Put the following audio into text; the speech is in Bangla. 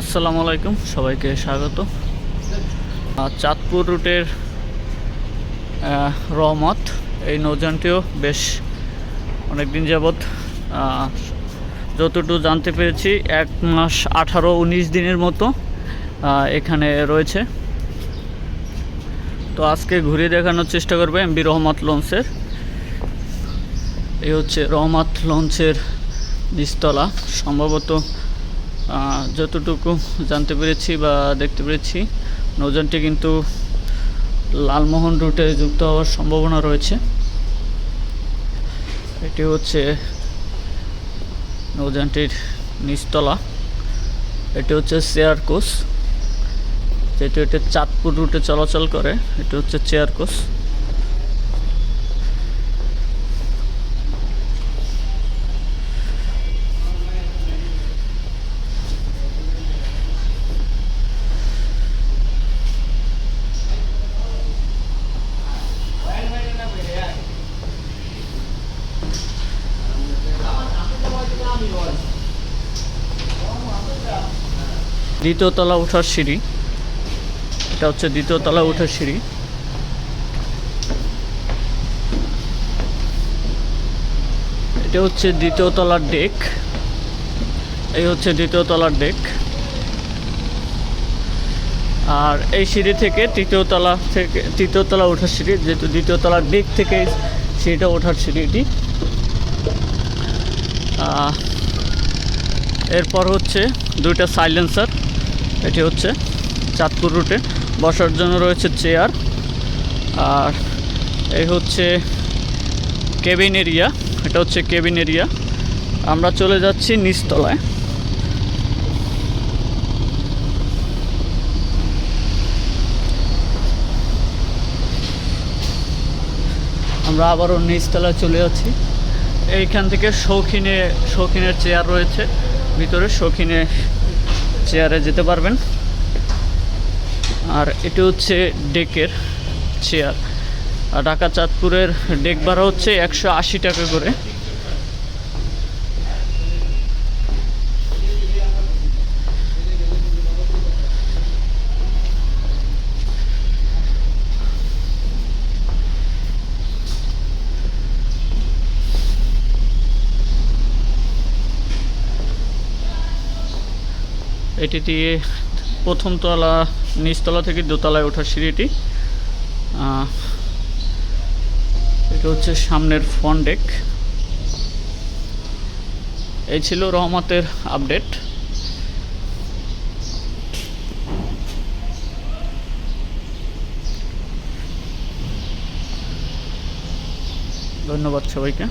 আসসালামু আলাইকুম, সবাইকে স্বাগত। চাঁদপুর রুটের রহমত এই নৌযানটিও বেশ অনেক দিন যাবৎ যতটুকু জানতে পেরেছি, এক মাস আঠারো উনিশ দিনের মতো এখানে রয়েছে। তো আজকে ঘুরিয়ে দেখানোর চেষ্টা করবে এমবি রহমত লঞ্চের। এই হচ্ছে রহমত লঞ্চের নিচতলা, সম্ভবত যতটুকু জানতে পেরেছি বা দেখতে পেরেছি, নৌযানটি কিন্তু লালমোহন রুটে যুক্ত হওয়ার সম্ভাবনা রয়েছে। এটি হচ্ছে নৌযানটির নিচতলা। এটি হচ্ছে চেয়ার কোচ। যেটি এটা চাঁদপুর রুটে চলাচল করে, এটি হচ্ছে চেয়ার কোচ। দ্বিতীয় তলা ওঠার সিঁড়ি। এটা হচ্ছে দ্বিতীয় তলা ওঠার সিঁড়ি। এটা হচ্ছে দ্বিতীয় তলার ডেক। এই হচ্ছে দ্বিতীয় তলার ডেক। আর এই সিঁড়ি থেকে তৃতীয় তলা থেকে, তৃতীয় তলা ওঠার সিঁড়ি, যেহেতু দ্বিতীয় তলার ডেক থেকে সিঁড়িটা ওঠার সিঁড়ি এটি। এরপর হচ্ছে দুইটা সাইলেন্সার। এটি হচ্ছে চাঁদপুর রুটে বসার জন্য রয়েছে চেয়ার। আর এই হচ্ছে কেবিন এরিয়া, এটা হচ্ছে কেবিন এরিয়া। আমরা চলে যাচ্ছি নিচতলায়। আমরা আবারও নিচতলায় চলে যাচ্ছি। এইখান থেকে শৌখিনে, শৌখিনের চেয়ার রয়েছে। ভিতরে শৌখিনে চেয়ারে যেতে পারবেন। আর এটি হচ্ছে ডেকের চেয়ার। ঢাকা চাঁদপুরের ডেক ভাড়া হচ্ছে একশো আশি টাকা করে। এটি দিয়ে প্রথম তলা নিচতলা থেকে দোতলায় ওঠার সিঁড়িটি। এটা হচ্ছে সামনের ফ্রন্ট ডেক এই ছিল রহমতের আপডেট ধন্যবাদ সবাইকে।